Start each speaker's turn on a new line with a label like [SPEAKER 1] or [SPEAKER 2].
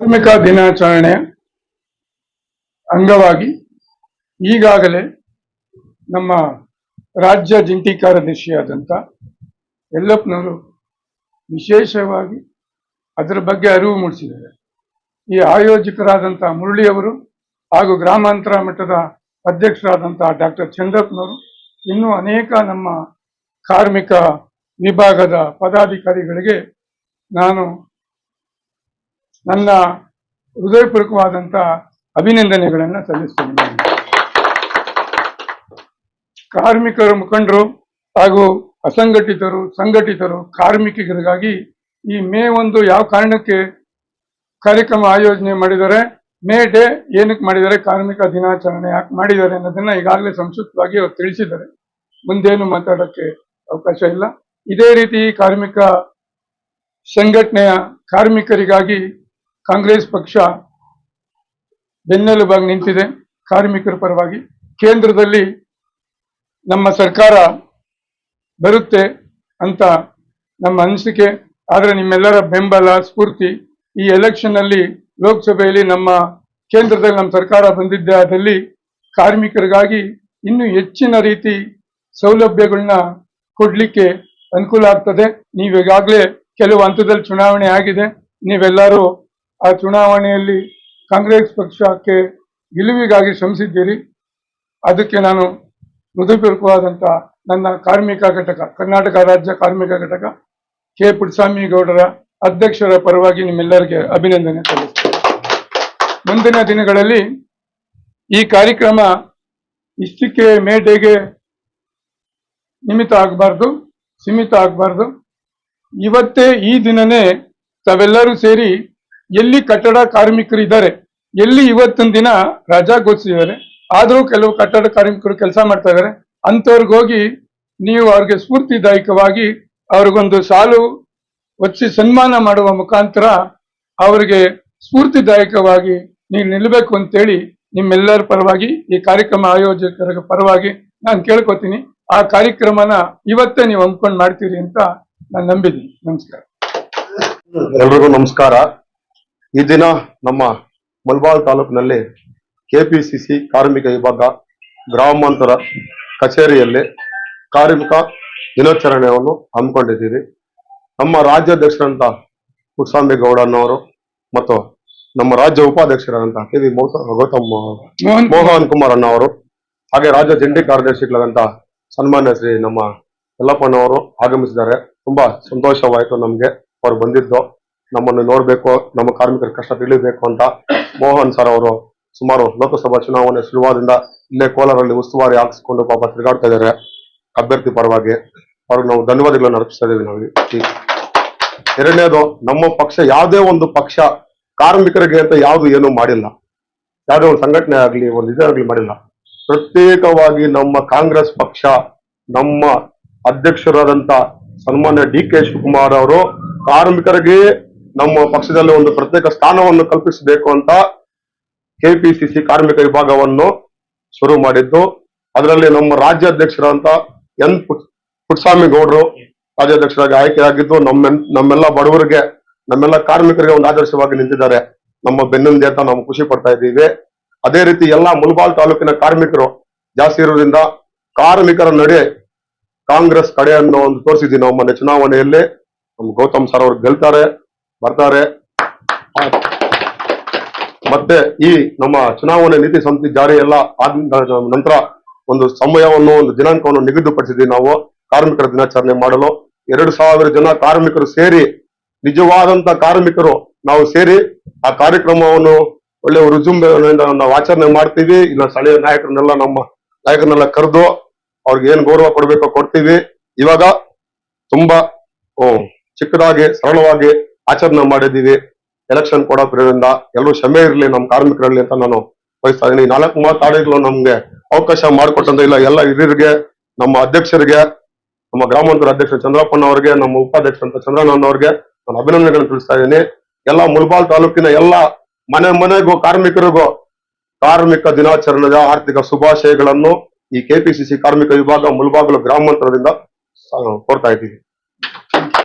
[SPEAKER 1] ಕಾರ್ಮಿಕ ದಿನಾಚರಣೆ ಅಂಗವಾಗಿ ಈಗಾಗಲೇ ನಮ್ಮ ರಾಜ್ಯ ಜಂಟಿ ಕಾರ್ಯದರ್ಶಿಯಾದಂಥ ಯಲ್ಲಪ್ಪನವರು ವಿಶೇಷವಾಗಿ ಅದರ ಬಗ್ಗೆ ಅರಿವು ಮೂಡಿಸಿದ್ದಾರೆ. ಈ ಆಯೋಜಕರಾದಂಥ ಮುರಳಿಯವರು ಹಾಗೂ ಗ್ರಾಮಾಂತರ ಮಟ್ಟದ ಅಧ್ಯಕ್ಷರಾದಂಥ ಡಾಕ್ಟರ್ ಚಂದ್ರಪ್ಪನವರು ಇನ್ನೂ ಅನೇಕ ನಮ್ಮ ಕಾರ್ಮಿಕ ವಿಭಾಗದ ಪದಾಧಿಕಾರಿಗಳಿಗೆ ನಾನು ನನ್ನ ಹೃದಯಪೂರ್ವಕವಾದಂಥ ಅಭಿನಂದನೆಗಳನ್ನು ಸಲ್ಲಿಸ್ತೇನೆ. ಕಾರ್ಮಿಕರ ಮುಖಂಡರು ಹಾಗೂ ಅಸಂಘಟಿತರು, ಸಂಘಟಿತರು, ಕಾರ್ಮಿಕರಿಗಾಗಿ ಈ ಮೇ ಒಂದು ಯಾವ ಕಾರಣಕ್ಕೆ ಕಾರ್ಯಕ್ರಮ ಆಯೋಜನೆ ಮಾಡಿದ್ದಾರೆ, ಮೇ ಡೇ ಏನಕ್ಕೆ ಮಾಡಿದ್ದಾರೆ, ಕಾರ್ಮಿಕ ದಿನಾಚರಣೆ ಯಾಕೆ ಮಾಡಿದ್ದಾರೆ ಅನ್ನೋದನ್ನ ಈಗಾಗಲೇ ಸಂಕ್ಷಿಪ್ತವಾಗಿ ಅವ್ರು ತಿಳಿಸಿದ್ದಾರೆ. ಮುಂದೇನು ಮಾತಾಡೋಕ್ಕೆ ಅವಕಾಶ ಇಲ್ಲ. ಇದೇ ರೀತಿ ಕಾರ್ಮಿಕ ಸಂಘಟನೆಯ ಕಾರ್ಮಿಕರಿಗಾಗಿ ಕಾಂಗ್ರೆಸ್ ಪಕ್ಷ ಬೆನ್ನೆಲುಬಾಗಿ ನಿಂತಿದೆ. ಕಾರ್ಮಿಕರ ಪರವಾಗಿ ಕೇಂದ್ರದಲ್ಲಿ ನಮ್ಮ ಸರ್ಕಾರ ಬರುತ್ತೆ ಅಂತ ನಮ್ಮ ಅನಿಸಿಕೆ. ಆದರೆ ನಿಮ್ಮೆಲ್ಲರ ಬೆಂಬಲ, ಸ್ಫೂರ್ತಿ ಈ ಎಲೆಕ್ಷನ್ನಲ್ಲಿ ಲೋಕಸಭೆಯಲ್ಲಿ ನಮ್ಮ ಕೇಂದ್ರದಲ್ಲಿ ನಮ್ಮ ಸರ್ಕಾರ ಬಂದಿದ್ದೆ ಅದಲ್ಲಿ ಕಾರ್ಮಿಕರಿಗಾಗಿ ಇನ್ನೂ ಹೆಚ್ಚಿನ ರೀತಿ ಸೌಲಭ್ಯಗಳನ್ನ ಕೊಡ್ಲಿಕ್ಕೆ ಅನುಕೂಲ ಆಗ್ತದೆ. ನೀವು ಈಗಾಗಲೇ ಕೆಲವು ಹಂತದಲ್ಲಿ ಚುನಾವಣೆ ಆಗಿದೆ. ನೀವೆಲ್ಲರೂ ಆ ಚುನಾವಣೆಯಲ್ಲಿ ಕಾಂಗ್ರೆಸ್ ಪಕ್ಷಕ್ಕೆ ಗೆಲುವಿಗಾಗಿ ಶ್ರಮಿಸಿದ್ದೀರಿ. ಅದಕ್ಕೆ ನಾನು ಹೃದಯಪೂರ್ವಕವಾದಂಥ ನನ್ನ ಕಾರ್ಮಿಕ ಘಟಕ, ಕರ್ನಾಟಕ ರಾಜ್ಯ ಕಾರ್ಮಿಕ ಘಟಕ ಕೆ. ಪುಟ್ಟಸ್ವಾಮಿ ಗೌಡರ ಅಧ್ಯಕ್ಷರ ಪರವಾಗಿ ನಿಮ್ಮೆಲ್ಲರಿಗೆ ಅಭಿನಂದನೆ ಸಲ್ಲಿಸ್ತೇನೆ. ಮುಂದಿನ ದಿನಗಳಲ್ಲಿ ಈ ಕಾರ್ಯಕ್ರಮ ಇಷ್ಟಕ್ಕೆ ಮೇಡೆಗೆ ನಿಮಿತ್ತ ಆಗಬಾರ್ದು, ಸೀಮಿತ ಆಗಬಾರ್ದು. ಇವತ್ತೇ ಈ ದಿನನೇ ತಾವೆಲ್ಲರೂ ಸೇರಿ ಎಲ್ಲಿ ಕಟ್ಟಡ ಕಾರ್ಮಿಕರು ಇದ್ದಾರೆ, ಎಲ್ಲಿ ಇವತ್ತಿನ ದಿನ ರಜಾ ಘೋಷಿಸಿದ್ದಾರೆ ಆದರೂ ಕೆಲವು ಕಟ್ಟಡ ಕಾರ್ಮಿಕರು ಕೆಲಸ ಮಾಡ್ತಾ ಇದ್ದಾರೆ ಅಂಥವ್ರಿಗೋಗಿ ನೀವು ಅವ್ರಿಗೆ ಸ್ಫೂರ್ತಿದಾಯಕವಾಗಿ ಅವ್ರಿಗೊಂದು ಸಾಲು ಒಚ್ಚಿ ಸನ್ಮಾನ ಮಾಡುವ ಮುಖಾಂತರ ಅವರಿಗೆ ಸ್ಫೂರ್ತಿದಾಯಕವಾಗಿ ನೀವು ನಿಲ್ಲಬೇಕು ಅಂತೇಳಿ ನಿಮ್ಮೆಲ್ಲರ ಪರವಾಗಿ, ಈ ಕಾರ್ಯಕ್ರಮ ಆಯೋಜಕರ ಪರವಾಗಿ ನಾನು ಕೇಳ್ಕೊತೀನಿ. ಆ ಕಾರ್ಯಕ್ರಮನ ಇವತ್ತೇ ನೀವು ಹಮ್ಮಿಕೊಂಡು ಮಾಡ್ತೀರಿ ಅಂತ ನಾನು ನಂಬಿದ್ದೀನಿ. ನಮಸ್ಕಾರ.
[SPEAKER 2] ಎಲ್ರಿಗೂ ನಮಸ್ಕಾರ. ಈ ದಿನ ನಮ್ಮ ಮಲ್ಬಾಳ್ ತಾಲೂಕಿನಲ್ಲಿ ಕೆಪಿಸಿಸಿ ಕಾರ್ಮಿಕ ವಿಭಾಗ ಗ್ರಾಮಾಂತರ ಕಚೇರಿಯಲ್ಲಿ ಕಾರ್ಮಿಕ ದಿನಾಚರಣೆಯನ್ನು ಹಮ್ಮಿಕೊಂಡಿದ್ದೀರಿ. ನಮ್ಮ ರಾಜ್ಯಾಧ್ಯಕ್ಷರಂತ ಪುಟ್ಟಸ್ವಾಮಿ ಗೌಡನವರು ಮತ್ತು ನಮ್ಮ ರಾಜ್ಯ ಉಪಾಧ್ಯಕ್ಷರಾದಂತ ಕೆ ವಿ ಗೌತಮ್
[SPEAKER 1] ಮೋಹನ್
[SPEAKER 2] ಕುಮಾರ್. ಅಣ್ಣವರು ಹಾಗೆ ರಾಜ್ಯ ಜಂಟಿ ಕಾರ್ಯದರ್ಶಿಗಳಾದಂತ ಸನ್ಮಾನ್ಯ ಶ್ರೀ ನಮ್ಮ ಯಲ್ಲಪ್ಪನವರು ಆಗಮಿಸಿದ್ದಾರೆ. ತುಂಬಾ ಸಂತೋಷವಾಯಿತು ನಮ್ಗೆ. ಅವ್ರು ಬಂದಿದ್ದು. ನಮ್ಮನ್ನು ನೋಡಬೇಕು, ನಮ್ಮ ಕಾರ್ಮಿಕರ ಕಷ್ಟ ತಿಳಿಬೇಕು ಅಂತ ಮೋಹನ್ ಸರ್ ಅವರು ಸುಮಾರು ಲೋಕಸಭಾ ಚುನಾವಣೆ ಶುರುವಾದಿಂದ ಇಲ್ಲೇ ಕೋಲಾರಲ್ಲಿ ಉಸ್ತುವಾರಿ ಹಾಕಿಸ್ಕೊಂಡು ಪಾಪ ತಿರುಗಾಡ್ತಾ ಇದ್ದಾರೆ. ಅಭ್ಯರ್ಥಿ ಪರವಾಗಿ ಅವ್ರಿಗೆ ನಾವು ಧನ್ಯವಾದಗಳನ್ನು ಅರ್ಪಿಸ್ತಾ ಇದ್ದೀವಿ ನಾವು ಎರಡನೇದು, ನಮ್ಮ ಪಕ್ಷ ಯಾವುದೇ ಒಂದು ಪಕ್ಷ ಕಾರ್ಮಿಕರಿಗೆ ಅಂತ ಯಾವುದು ಏನು ಮಾಡಿಲ್ಲ. ಯಾವುದೇ ಒಂದು ಸಂಘಟನೆ ಆಗಲಿ, ಒಂದು ಇದಾಗಲಿ ಮಾಡಿಲ್ಲ. ಪ್ರತ್ಯೇಕವಾಗಿ ನಮ್ಮ ಕಾಂಗ್ರೆಸ್ ಪಕ್ಷ, ನಮ್ಮ ಅಧ್ಯಕ್ಷರಾದಂತ ಸನ್ಮಾನ್ಯ ಡಿ ಕೆ ಶಿವಕುಮಾರ್ ಅವರು ಕಾರ್ಮಿಕರಿಗೆ ನಮ್ಮ ಪಕ್ಷದಲ್ಲಿ ಒಂದು ಪ್ರತ್ಯೇಕ ಸ್ಥಾನವನ್ನು ಕಲ್ಪಿಸಬೇಕು ಅಂತ ಕೆಪಿಸಿಸಿ ಕಾರ್ಮಿಕ ವಿಭಾಗವನ್ನು ಶುರು ಮಾಡಿದ್ದು, ಅದರಲ್ಲಿ ನಮ್ಮ ರಾಜ್ಯಾಧ್ಯಕ್ಷರಂತ ಎನ್ ಪುಟ್ಸ್ವಾಮಿ ಗೌಡರು ರಾಜ್ಯಾಧ್ಯಕ್ಷರಾಗಿ ಆಯ್ಕೆಯಾಗಿದ್ದು, ನಮ್ಮ ನಮ್ಮೆಲ್ಲ ಬಡವರಿಗೆ, ನಮ್ಮೆಲ್ಲ ಕಾರ್ಮಿಕರಿಗೆ ಒಂದು ಆದರ್ಶವಾಗಿ ನಿಂತಿದ್ದಾರೆ. ನಮ್ಮ ಬೆನ್ನಿಂದೆ ಅಂತ ನಾವು ಖುಷಿ ಪಡ್ತಾ ಇದ್ದೀವಿ. ಅದೇ ರೀತಿ ಎಲ್ಲಾ ಮುಲ್ಬಾಲ್ ತಾಲೂಕಿನ ಕಾರ್ಮಿಕರು ಜಾಸ್ತಿ ಇರೋದ್ರಿಂದ ಕಾರ್ಮಿಕರ ನಡೆ ಕಾಂಗ್ರೆಸ್ ಕಡೆಯನ್ನು ಒಂದು ತೋರಿಸಿದ್ವಿ ನಾವು ಮೊನ್ನೆ ಚುನಾವಣೆಯಲ್ಲಿ. ನಮ್ಮ ಗೌತಮ್ ಸರ್ ಅವರು ಗೆಲ್ತಾರೆ. ಬರ್ತಾರೆ. ಮತ್ತೆ ಈ ನಮ್ಮ ಚುನಾವಣೆ ನೀತಿ ಸಂಹಿತೆ ಜಾರಿ ಎಲ್ಲ ಆದ ನಂತರ ಒಂದು ಸಮಯವನ್ನು, ಒಂದು ದಿನಾಂಕವನ್ನು ನಿಗದಿಪಡಿಸಿದ್ವಿ ನಾವು. ಕಾರ್ಮಿಕರ ದಿನಾಚರಣೆ ಮಾಡಲು. ಎರಡು ಸಾವಿರ ಜನ ಕಾರ್ಮಿಕರು ಸೇರಿ, ನಿಜವಾದಂತ ಕಾರ್ಮಿಕರು ನಾವು ಸೇರಿ ಆ ಕಾರ್ಯಕ್ರಮವನ್ನು ಒಳ್ಳೆ ರುಜುಂಬೆಯಿಂದ ನಾವು ಆಚರಣೆ ಮಾಡ್ತೀವಿ. ಇಲ್ಲ ಸ್ಥಳೀಯ ನಾಯಕರನ್ನೆಲ್ಲ ನಮ್ಮ ನಾಯಕರನ್ನೆಲ್ಲ ಕರೆದು ಅವ್ರಿಗೆ ಏನ್ ಗೌರವ ಕೊಡ್ಬೇಕೋ ಕೊಡ್ತೀವಿ. ಇವಾಗ ತುಂಬಾ ಚಿಕ್ಕದಾಗಿ, ಸರಳವಾಗಿ ಆಚರಣೆ ಮಾಡಿದೀವಿ ಎಲೆಕ್ಷನ್ ಕೊಡೋದ್ರಿಂದ ಎಲ್ಲರೂ ಕ್ಷಮೆ ಇರಲಿ ನಮ್ಮ ಕಾರ್ಮಿಕರಲ್ಲಿ ಅಂತ ನಾನು ಬಯಸ್ತಾ ಇದ್ದೀನಿ. ನಾಲ್ಕು ಮಾತಾಡಿಗಳು ನಮ್ಗೆ ಅವಕಾಶ ಮಾಡಿಕೊಟ್ಟಂತ ಇಲ್ಲ. ಎಲ್ಲ ಹಿರಿಯರಿಗೆ, ನಮ್ಮ ಅಧ್ಯಕ್ಷರಿಗೆ, ನಮ್ಮ ಗ್ರಾಮಾಂತರ ಅಧ್ಯಕ್ಷ ಚಂದ್ರಪ್ಪನವರಿಗೆ ನಮ್ಮ ಉಪಾಧ್ಯಕ್ಷ ಉಪಾಧ್ಯಕ್ಷರಂತ ಚಂದ್ರಣ್ಣನವರಿಗೆ ನಾನು ಅಭಿನಂದನೆಗಳನ್ನು ತಿಳಿಸ್ತಾ ಇದ್ದೀನಿ. ಎಲ್ಲ ಮುಲ್ಬಾಲ್ ತಾಲೂಕಿನ ಎಲ್ಲ ಮನೆ ಮನೆಗೂ, ಕಾರ್ಮಿಕರಿಗೂ ಕಾರ್ಮಿಕ ದಿನಾಚರಣೆಯ ಆರ್ಥಿಕ ಶುಭಾಶಯಗಳನ್ನು ಈ ಕೆಪಿಸಿಸಿ ಕಾರ್ಮಿಕ ವಿಭಾಗ ಮುಲ್ಬಾಗಲು ಗ್ರಾಮಾಂತರದಿಂದ ಕೋರ್ತಾ ಇದ್ದೀವಿ.